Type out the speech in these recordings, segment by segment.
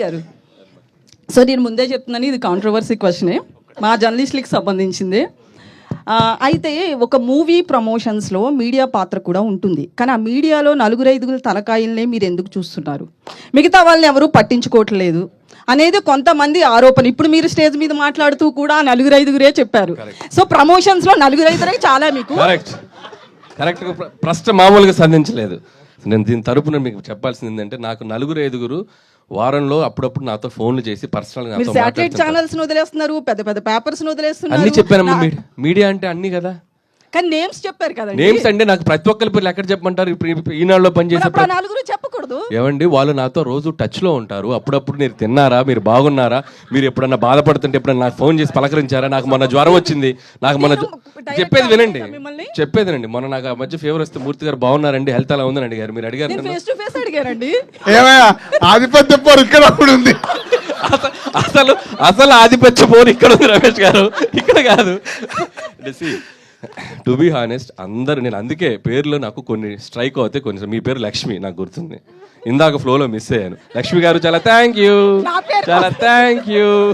గారు. సో నేను ముందే చెప్తున్నాను ఇది కాంట్రవర్సీ క్వశ్చనే మా జర్నలిస్టులకి సంబంధించింది. అయితే ఒక మూవీ ప్రమోషన్స్లో మీడియా పాత్ర కూడా ఉంటుంది. కానీ ఆ మీడియాలో నలుగురు ఐదుగురు తలకాయలనే మీరు ఎందుకు చూస్తున్నారు? మిగతా వాళ్ళని ఎవరూ పట్టించుకోవట్లేదు అనేది కొంతమంది ఆరోపణ ఇప్పుడు మీరు స్టేజ్ మీద మాట్లాడుతూ కూడా నలుగురు ఐదుగురే చెప్పారు. సో ప్రమోషన్స్లో నలుగురు ఐదుగురే చాలా మీకు కరెక్ట్ ప్రశ్న మామూలుగా సంధించలేదు. నేను దీని తరపున మీకు చెప్పాల్సింది ఏంటంటే నాకు నలుగురు ఐదుగురు వారంలో అప్పుడప్పుడు నాతో ఫోన్లు చేసి పర్సనల్ మీరు నాతో శాటిలైట్ ఛానల్స్ వదిలేస్తున్నారు పెద్ద పెద్ద పేపర్స్ అన్ని వదిలేస్తున్నారు చెప్పానమ్మా మీడియా మీడియా అంటే అన్ని కదా. కానీ నేమ్స్ చెప్పారు కదండి. నేమ్స్ అంటే నాకు ప్రతి ఒక్కరి పేర్లు ఎక్కడ చెప్పమంటారు? ఇప్పుడు ఈనాడులో పనిచేసే అప్పుడు ఆ నలుగురు చెప్పకూడదు. ఏమండి? వాళ్ళు నాతో రోజు టచ్లో ఉంటారు. అప్పుడప్పుడు మీరు తిన్నారా? మీరు బాగున్నారా? మీరు ఎప్పుడన్నా బాధపడుతుంటే ఎప్పుడన్నా నాకు ఫోన్ చేసి పలకరించారా? నాకు మొన్న జ్వరం వచ్చింది. నాకు మొన్న జ్వ- చెప్పేది వినండి. మిమ్మల్ని? చెప్పేది వినండి. మొన్న నాకు ఆ మధ్య ఫీవర్ వస్తే మూర్తి గారు బాగున్నారండి. హెల్త్ అలా ఉందని అడిగారు. మీరు అడిగారు నేను నన్ను. ఫేస్ టు ఫేస్ అడిగానండి. ఏమయ్యా? ఆధిపత్య పోరు ఇక్కడ కూడా ఉంది. అస- అసలు అసలు ఆధిపత్య పోరు ఇక్కడ ఉంది రమేష్ గారు. ఇక్కడ కాదు. టు బి హానెస్ట్ అందరు నేను అందుకే పేర్లు నాకు కొన్ని స్ట్రైక్ అవుతాయి కొన్ని మీ పేరు లక్ష్మి నాకు గుర్తుంది. ఇందాక ఫ్లోలో మిస్ అయ్యాను. లక్ష్మి గారు చాలా థ్యాంక్ యూ చాలా థ్యాంక్ యూ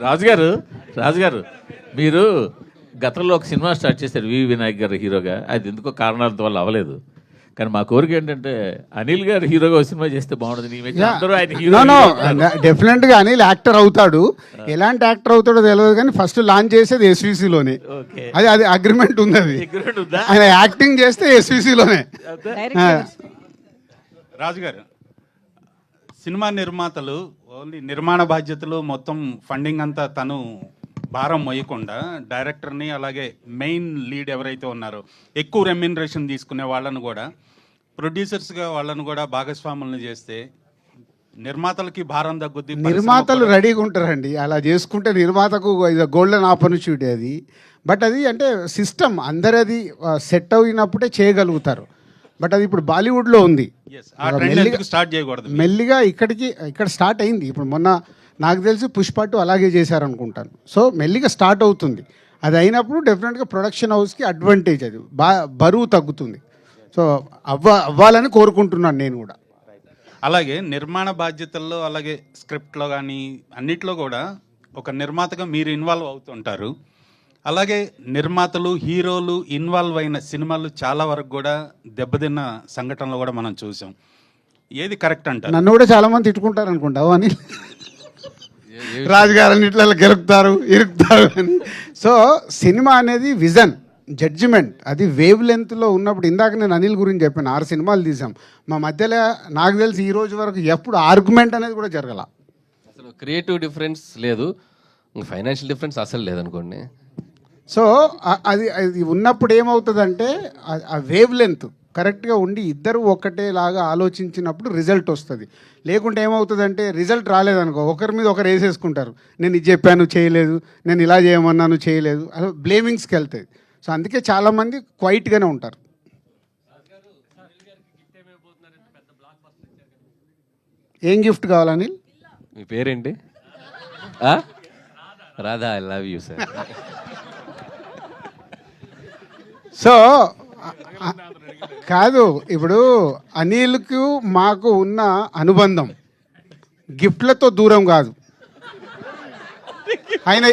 రాజుగారు రాజుగారు మీరు గతంలో ఒక సినిమా స్టార్ట్ చేశారు వి వినాయక్ గారు హీరోగా. అది ఎందుకో కారణాల వల్ల అవ్వలేదు. కానీ మా కోరిక ఏంటంటే అనిల్ గారు హీరోగా సినిమా చేస్తే బాగుంటుంది డెఫినెట్గా అనిల్ యాక్టర్ అవుతాడు. ఎలాంటి యాక్టర్ అవుతాడో తెలియదు కానీ ఫస్ట్ లాంచ్ చేసేది SVC లోనే. ఓకే. అది అది అగ్రిమెంట్ ఉంది అది? ఆయన యాక్టింగ్ చేస్తే SVC లోనే. ఆ, రాజుగారు సినిమా నిర్మాతలు ఓన్లీ నిర్మాణ బాధ్యతలు మొత్తం ఫండింగ్ అంతా తను భారం మొయ్యకుండా డైరెక్టర్ని అలాగే మెయిన్ లీడ్ ఎవరైతే ఉన్నారో ఎక్కువ రెమ్యునరేషన్ తీసుకునే వాళ్ళను కూడా ప్రొడ్యూసర్స్గా వాళ్ళను కూడా భాగస్వాములను చేస్తే నిర్మాతలకి భారం తగ్గుద్ది నిర్మాతలు రెడీగా ఉంటారండి. అలా చేసుకుంటే నిర్మాతకు గోల్డెన్ ఆపర్చునిటీ అది. బట్ అది అంటే సిస్టమ్ అందరది సెట్ అయినప్పుడే చేయగలుగుతారు. బట్ అది ఇప్పుడు బాలీవుడ్లో ఉంది. స్టార్ట్ చేయకూడదు? మెల్లిగా ఇక్కడికి ఇక్కడ స్టార్ట్ అయింది. ఇప్పుడు మొన్న నాకు తెలిసి పుష్ప టూ అలాగే చేశారనుకుంటాను. సో మెల్లిగా స్టార్ట్ అవుతుంది. అది అయినప్పుడు డెఫినెట్గా ప్రొడక్షన్ హౌస్కి అడ్వాంటేజ్ అది. బా బరువు తగ్గుతుంది. సో అవ్వ అవ్వాలని కోరుకుంటున్నాను నేను కూడా. అలాగే నిర్మాణ బాధ్యతల్లో అలాగే స్క్రిప్ట్లో కానీ అన్నిట్లో కూడా ఒక నిర్మాతగా మీరు ఇన్వాల్వ్ అవుతుంటారు. అలాగే నిర్మాతలు హీరోలు ఇన్వాల్వ్ అయిన సినిమాలు చాలా వరకు కూడా దెబ్బతిన్న సంఘటనలు కూడా మనం చూసాం. ఏది కరెక్ట్ అంటారు? నన్ను కూడా చాలా మంది తిట్టుకుంటారు అనుకుంటావు అని రాజుగారు ఇట్లా గెలుపుతారు ఇరుకుతారు అని. సో సినిమా అనేది విజన్ జడ్జిమెంట్. అది వేవ్ లెంత్లో ఉన్నప్పుడు ఇందాక నేను అనిల్ గురించి చెప్పాను ఆరు సినిమాలు తీసాం మా మధ్యలో నాకు తెలిసి ఈ రోజు వరకు ఎప్పుడు ఆర్గ్యుమెంట్ అనేది కూడా జరగల. అసలు క్రియేటివ్ డిఫరెన్స్ లేదు. ఫైనాన్షియల్ డిఫరెన్స్ అసలు లేదనుకోండి. సో అది అది ఉన్నప్పుడు ఏమవుతుందంటే ఆ వేవ్ లెంత్ కరెక్ట్గా ఉండి ఇద్దరు ఒకటేలాగా ఆలోచించినప్పుడు రిజల్ట్ వస్తుంది. లేకుంటే ఏమవుతుందంటే రిజల్ట్ రాలేదనుకో ఒకరి మీద ఒకరు వేసేసుకుంటారు. నేను ఇది చెప్పాను చేయలేదు. నేను ఇలా చేయమన్నాను చేయలేదు. అలా బ్లేమింగ్స్కి వెళ్తాయి సో అందుకే చాలామంది క్వైట్గానే ఉంటారు. ఏం గిఫ్ట్ కావాలని మీ పేరేంటి? Radha I love you sir. So కాదు ఇప్పుడు అనిల్కు మాకు ఉన్న అనుబంధం. గిఫ్ట్లతో దూరం కాదు. ఆయన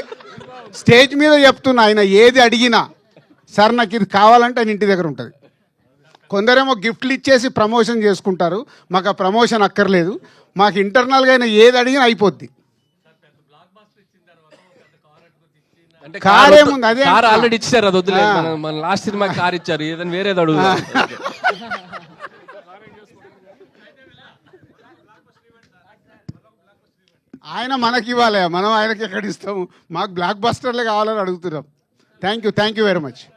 స్టేజ్ మీద చెప్తున్నా ఆయన ఏది అడిగినా సార్ నాకు ఇది కావాలంటే ఆయన ఇంటి దగ్గర ఉంటుంది. కొందరేమో గిఫ్ట్లు ఇచ్చేసి ప్రమోషన్ చేసుకుంటారు మాకు ఆ ప్రమోషన్ అక్కర్లేదు మాకు ఇంటర్నల్గా ఆయన ఏది అడిగినా అయిపోద్ది. అంటే కార్ ఏముంది? అదే కార్. ఆల్రెడీ ఇచ్చారు అది వద్దులే. మన- మన లాస్ట్ సినిమా కార్ ఇచ్చారు. ఏదైనా వేరేది అడుగు ఆయన మనకి ఇవ్వాలి. మనం ఆయనకి ఎక్కడ ఇస్తాము? మాకు బ్లాక్ బస్టర్లే కావాలని అడుగుతున్నాం. Thank you thank you very much